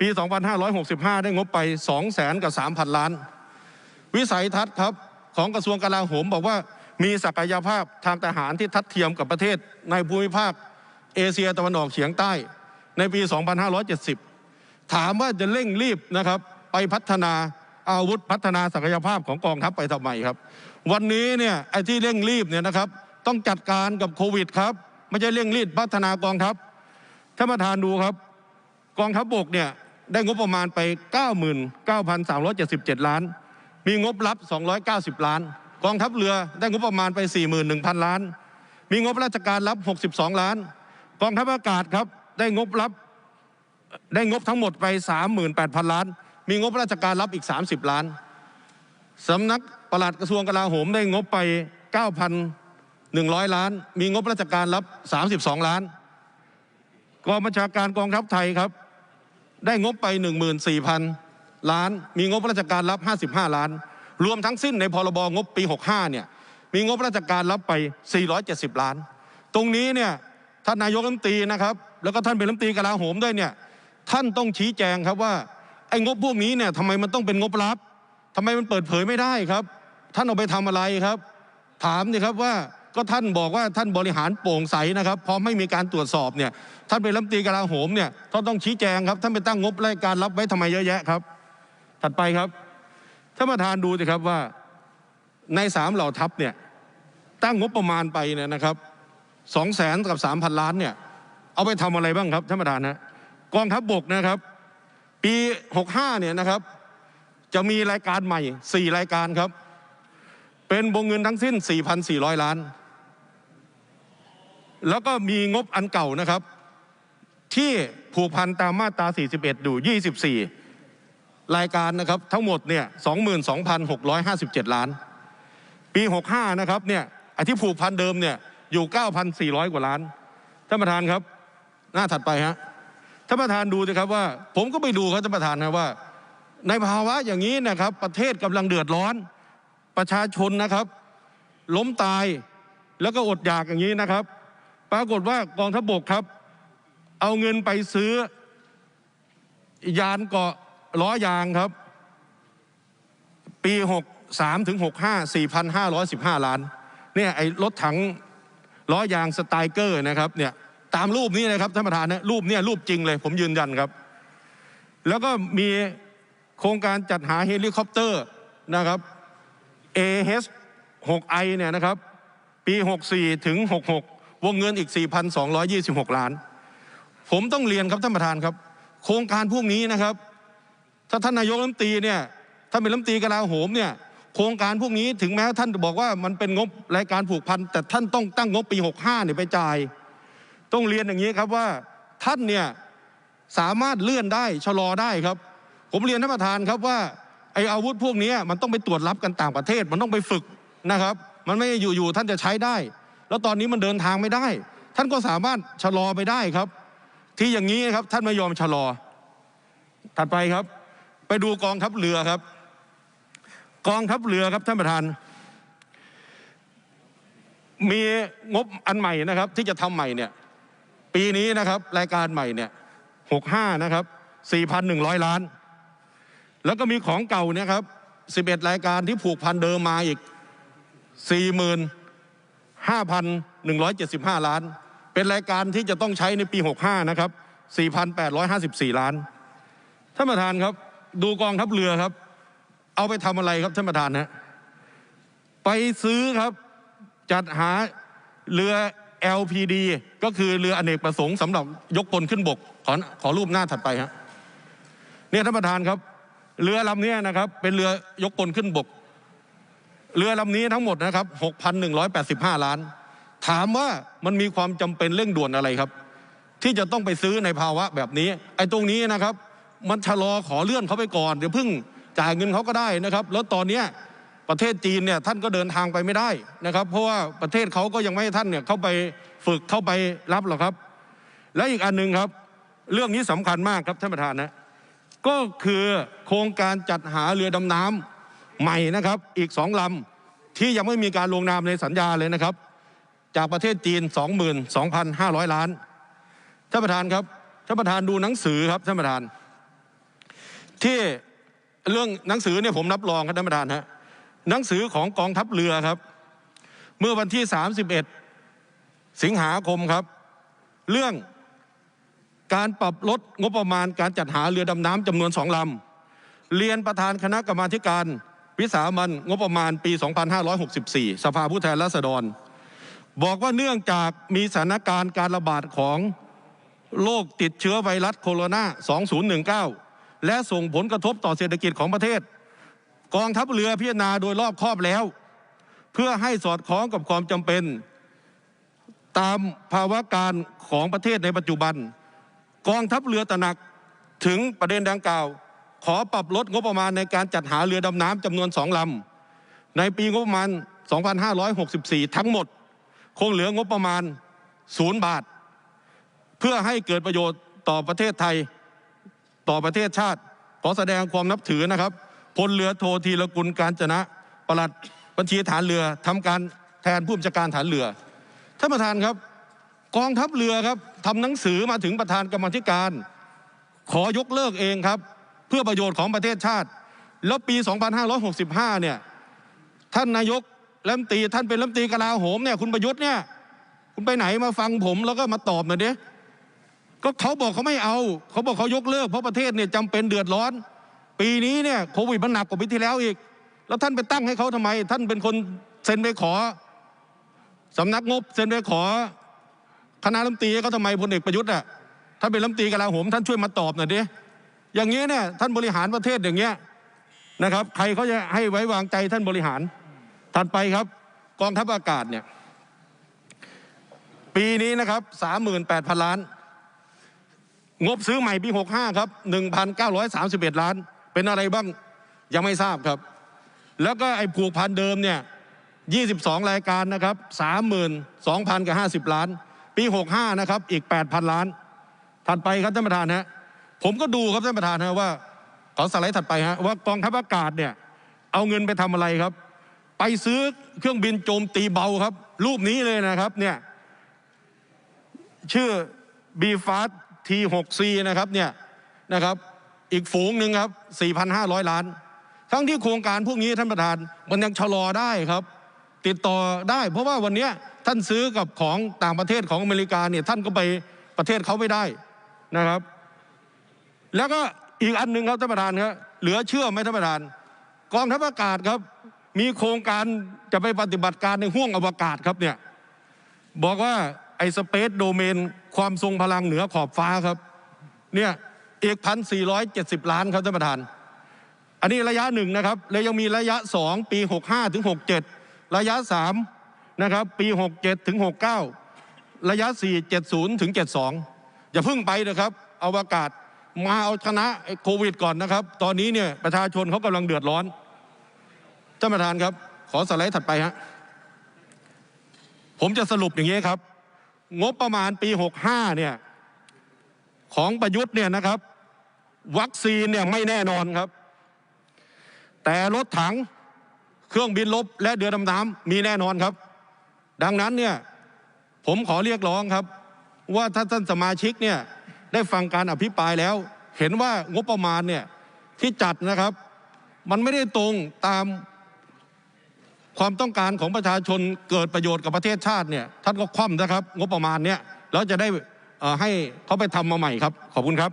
ปี2565ได้งบไป2แสนกับ3,000ล้านวิสัยทัศน์ครับของกระทรวงกลาโหมบอกว่ามีศักยภาพทางทหารที่ทัดเทียมกับประเทศในภูมิภาคเอเชียตะวันออกเฉียงใต้ในปี 2570 ถามว่าจะเร่งรีบนะครับไปพัฒนาอาวุธพัฒนาศักยภาพของกองทัพไปทำไมครับ วันนี้เนี่ยไอ้ที่เร่งรีบเนี่ยนะครับต้องจัดการกับโควิดครับ ไม่ใช่เร่งรีบพัฒนากองทัพท่านประธานดูครับ กองทัพบกเนี่ย ได้งบประมาณไป99,377ล้านมีงบรับ 290 ล้านกองทัพเรือได้งบประมาณไป 41,000 ล้าน มีงบราชการรับ 62 ล้าน กองทัพอากาศครับได้งบรับได้งบทั้งหมดไป 38,000 ล้าน มีงบราชการรับอีก 30 ล้านสำนักปลัดกระทรวงกลาโหมได้งบไป 9,100 ล้าน มีงบราชการรับ 32 ล้านกองบัญชาการกองทัพไทยครับ งบไป14,000ล้านมีงบราชการรับ55ล้านรวมทั้งสิ้นในพรบงบปี65เนี่ยมีงบราชการรับไป 470 ล้าน ตรงนี้เนี่ยท่านนายกรัฐมนตรีนะครับ แล้วก็ท่านเป็นรัฐมนตรีกลาโหมด้วยเนี่ยท่านต้องชี้แจงครับว่าไอ้งบพวกนี้เนี่ยทำไมมันต้องเป็นงบลับทำไมมันเปิดเผยไม่ได้ครับ ท่านเอาไปทำอะไรครับ ถามสิครับว่า ก็ท่านบอกว่าท่านบริหารโปร่งใสนะครับพอไม่มีการตรวจสอบเนี่ยท่านเป็นรัฐมนตรีกลาโหมเนี่ยท่านต้องชี้แจงครับท่านไปตั้งงบรายการรับไว้ทำไมเยอะแยะครับ ถัดไปครับท่านประธานดูสิครับว่าในสามเหล่าทัพเนี่ยตั้งงบประมาณไปเนี่ยนะครับสองแสนกับสามพันล้านเนี่ยเอาไปทำอะไรบ้างครับท่านประธานนะกองทัพบกนะครับ ปีหกห้าเนี่ยนะครับ จะมีรายการใหม่สี่รายการครับ เป็นวงเงินทั้งสิ้น 4,400 ล้าน แล้วก็มีงบอันเก่านะครับ ที่ผูกพันตามมาตรา 41 ดู 24 รายการนะครับทั้งหมดเนี่ย 22,657 ล้าน ปี 65 นะครับเนี่ยไอ้ที่ผูกพันเดิมเนี่ยอยู่ 9,400 กว่าล้าน ท่านประธานครับ หน้าถัดไปฮะ ท่านประธานดูสิครับว่า ผมก็ไปดูครับท่านประธานนะว่า ในภาวะอย่างนี้นะครับ ประเทศกำลังเดือดร้อน ประชาชนนะครับ ล้มตายแล้วก็อดอยากอย่างนี้นะครับ ปรากฏว่ากองทัพบกครับ เอาเงินไปซื้อยานเกาะล้อยางครับ ปีหกสามถึงหกห้าสี่พันห้าร้อยสิบห้าล้านเนี่ยไอ้รถถังล้อยางสไตเกอร์นะครับเนี่ยตามรูปนี้นะครับท่านประธานนะรูปเนี่ยรูปจริงเลย ผมยืนยันครับ แล้วก็มีโครงการจัดหาเฮลิคอปเตอร์นะครับ AH 6I เนี่ยนะครับปี64ถึง66วงเงินอีก4,226ล้าน ผมต้องเรียนครับท่านประธานครับ โครงการพวกนี้นะครับ ถ้าท่านนายกรัฐมนตรีเนี่ยท่านเป็นรัฐมนตรีกลาโหมเนี่ยโครงการพวกนี้ถึงแม้ท่านจะบอกว่ามันเป็นงบรายการผูกพัน แต่ท่านต้องตั้งงบปี 65เนี่ยไปจ่าย ต้องเรียนอย่างนี้ครับว่าท่านเนี่ยสามารถเลื่อนได้ชะลอได้ครับ ผมเรียนท่านประธานครับว่า ออาวุธพวกนี้มันต้องไปตรวจรับกันต่างประเทศมันต้องไปฝึกนะครับ มันไม่อยู่ๆท่านจะใช้ได้ แล้วตอนนี้มันเดินทางไม่ได้ ท่านก็สามารถชะลอไปได้ครับ ที่อย่างนี้ครับท่านไม่ยอมชะลอ ถัดไปครับ ไปดูกองทัพเรือครับ กองทัพเรือครับท่านประธาน มีงบอันใหม่นะครับ ที่จะทำใหม่เนี่ยปีนี้นะครับ รายการใหม่เนี่ยหกห้านะครับสี่พันหนึ่งร้อยล้าน แล้วก็มีของเก่าเนี่ยครับสิบเอ็ดรายการที่ผูกพันเดิมมาอีกสี่หมื่นห้าพันหนึ่งร้อยเจ็ดสิบห้าล้าน เป็นรายการที่จะต้องใช้ในปีหกห้านะครับสี่พันแปดร้อยห้าสิบสี่ล้านท่านประธานครับ ดูกองทัพเรือครับ เอาไปทำอะไรครับท่านประธานฮะไปซื้อครับจัดหาเรือ LPD ก็คือเรืออเนกประสงค์สำหรับยกพลขึ้นบก ขอขอรูปหน้าถัดไปฮะเนี่ยท่านประธานครับ เรือลำนี้นะครับเป็นเรือยกพลขึ้นบกเรือลำนี้ทั้งหมดนะครับ6,185ล้าน ถามว่ามันมีความจำเป็นเร่งด่วนอะไรครับ ที่จะต้องไปซื้อในภาวะแบบนี้ ไอ้ตรงนี้นะครับ มันชะลอขอเลื่อนเขาไปก่อนเดี๋ยวเพิ่งจ่ายเงินเขาก็ได้นะครับ แล้วตอนเนี้ยประเทศจีนเนี่ยท่านก็เดินทางไปไม่ได้นะครับ เพราะว่าประเทศเขาก็ยังไม่ให้ท่านเนี่ยเข้าไปฝึกเข้าไปรับหรอกครับ และอีกอันหนึ่งครับ เรื่องนี้สำคัญมากครับท่านประธานนะ ก็คือโครงการจัดหาเรือดำน้ำใหม่นะครับอีกสองลำที่ยังไม่มีการลงนามในสัญญาเลยนะครับ จากประเทศจีน 22,500 ล้านท่านประธานครับท่านประธานดูหนังสือครับท่านประธาน ที่เรื่องหนังสือเนี่ยผมรับรองครับท่านประธานฮะหนังสือของกองทัพเรือครับ เมื่อวันที่ 31 สิงหาคมครับ เรื่อง การปรับลดงบประมาณการจัดหาเรือดำน้ำจำนวนสองลำเรียนประธานคณะกรรมาธิการ วิสามันงบประมาณปี 2564 สภาผู้แทนราษฎร บอกว่าเนื่องจากมีสถานการณ์การระบาดของโรคติดเชื้อไวรัสโคโรนา 2019 และส่งผลกระทบต่อเศรษฐกิจของประเทศ กองทัพเรือพิจารณาโดยรอบครอบแล้ว เพื่อให้สอดคล้องกับความจำเป็น ตามภาวะการของประเทศในปัจจุบัน องทัพเรือตระหนักถึงประเด็นดังกล่าว ขอปรับลดงบประมาณในการจัดหาเรือดำน้ำจำนวนสองลำในปีงบประมาณ 2564 ทั้งหมด คงเหลืองบประมาณศูนย์บาท เพื่อให้เกิดประโยชน์ต่อประเทศไทยต่อประเทศชาติ ขอแสดงความนับถือนะครับพลเรือโททีรกุลการจนะประหลัดบัญชีฐานเรือทำการแทนผู้บัญชาการฐานเรือท่านประธานครับ กองทัพเรือครับ ทำหนังสือมาถึงประธานกรรมธิการขอยกเลิกเองครับเพื่อประโยชน์ของประเทศชาติ แล้วปี 2565 เนี่ยท่านนายกรัฐมนตรีท่านเป็นรัฐมนตรีกลาโหมเนี่ยคุณประยุทธ์เนี่ยคุณไปไหนมาฟังผมแล้วก็มาตอบหน่อยดิก็เขาบอกเขาไม่เอา เขาบอกเขายกเลิกเพราะประเทศเนี่ยจำเป็นเดือดร้อน ปีนี้เนี่ยโควิดมันหนักกว่าปีที่แล้วอีก แล้วท่านไปตั้งให้เขาทำไม ท่านเป็นคนเซ็นไปขอสำนักงบเซ็นไปขอ คณะรัฐมนตรีเขาทำไมพลเอกประยุทธ์อะท่านเป็นรัฐมนตรีกลาโหมท่านช่วยมาตอบหน่อยดิอย่างนี้เนี่ยท่านบริหารประเทศอย่างเงี้ยนะครับ ใครเขาจะให้ไว้วางใจท่านบริหารถัดไปครับ กองทัพอากาศเนี่ยปีนี้นะครับสามหมื่นแปดพันล้าน งบซื้อใหม่ปีหกห้าครับหนึ่งพันเก้าร้อยสามสิบเอ็ดล้าน เป็นอะไรบ้างยังไม่ทราบครับ แล้วก็ไอ้ผูกพันเดิมเนี่ยยี่สิบสองรายการนะครับสามหมื่นสองพันกับห้าสิบล้าน หกห้านะครับอีกแปดพันล้านถัดไปครับท่านประธานฮะผมก็ดูครับท่านประธานฮะว่าขอสไลด์ถัดไปฮะว่ากองทัพอากาศเนี่ยเอาเงินไปทำอะไรครับ ไปซื้อเครื่องบินโจมตีเบาครับ รูปนี้เลยนะครับเนี่ยชื่อ b f a s T6C นะครับเนี่ยนะครับอีกฝูงหนึ่งครับ 4,500 ล้าน ทั้งที่โครงการพวกนี้ท่านประธานมันยังชะลอได้ครับ ติดต่อได้ เพราะว่าวันนี้ ท่านซื้อกับของต่างประเทศของอเมริกาเนี่ยท่านก็ไปประเทศเขาไม่ได้นะครับ แล้วก็อีกอันหนึ่งครับท่านประธานครับเหลือเชื่อไหมท่านประธาน กองทัพอากาศครับ มีโครงการจะไปปฏิบัติการในห้วงอวกาศครับเนี่ยบอกว่าไอ้สเปซโดเมนความทรงพลังเหนือขอบฟ้าครับเนี่ยอีกพันสี่ร้อยเจ็ดสิบล้านครับท่านประธาน อันนี้ระยะหนึ่งนะครับ แล้วยังมีระยะสองปีหกห้าถึงหกเจ็ดระยะสาม นะครับปีหกเจ็ดถึงหกเก้าระยะสี่เจ็ดศูนย์ถึงเจ็ดสองอย่าเพิ่งไปนะครับเอาอากาศมาเอาชนะโควิดก่อนนะครับ ตอนนี้เนี่ยประชาชนเขากำลังเดือดร้อนท่านประธานครับ ขอสไลด์ถัดไปฮะผมจะสรุปอย่างนี้ครับ งบประมาณปี 65เนี่ยของประยุทธ์เนี่ยนะครับ วัคซีนเนี่ยไม่แน่นอนครับ แต่รถถังเครื่องบินลบและเรือดำน้ำมีแน่นอนครับ ดังนั้นเนี่ยผมขอเรียกร้องครับว่าถ้าท่านสมาชิกเนี่ยได้ฟังการอภิปรายแล้ว เห็นว่างบประมาณเนี่ยที่จัดนะครับ มันไม่ได้ตรงตามความต้องการของประชาชนเกิดประโยชน์กับประเทศชาติเนี่ยท่านก็คว่ำนะครับ งบประมาณเนี้ยแล้วจะได้ให้เขาไปทำมาใหม่ครับ ขอบคุณครับ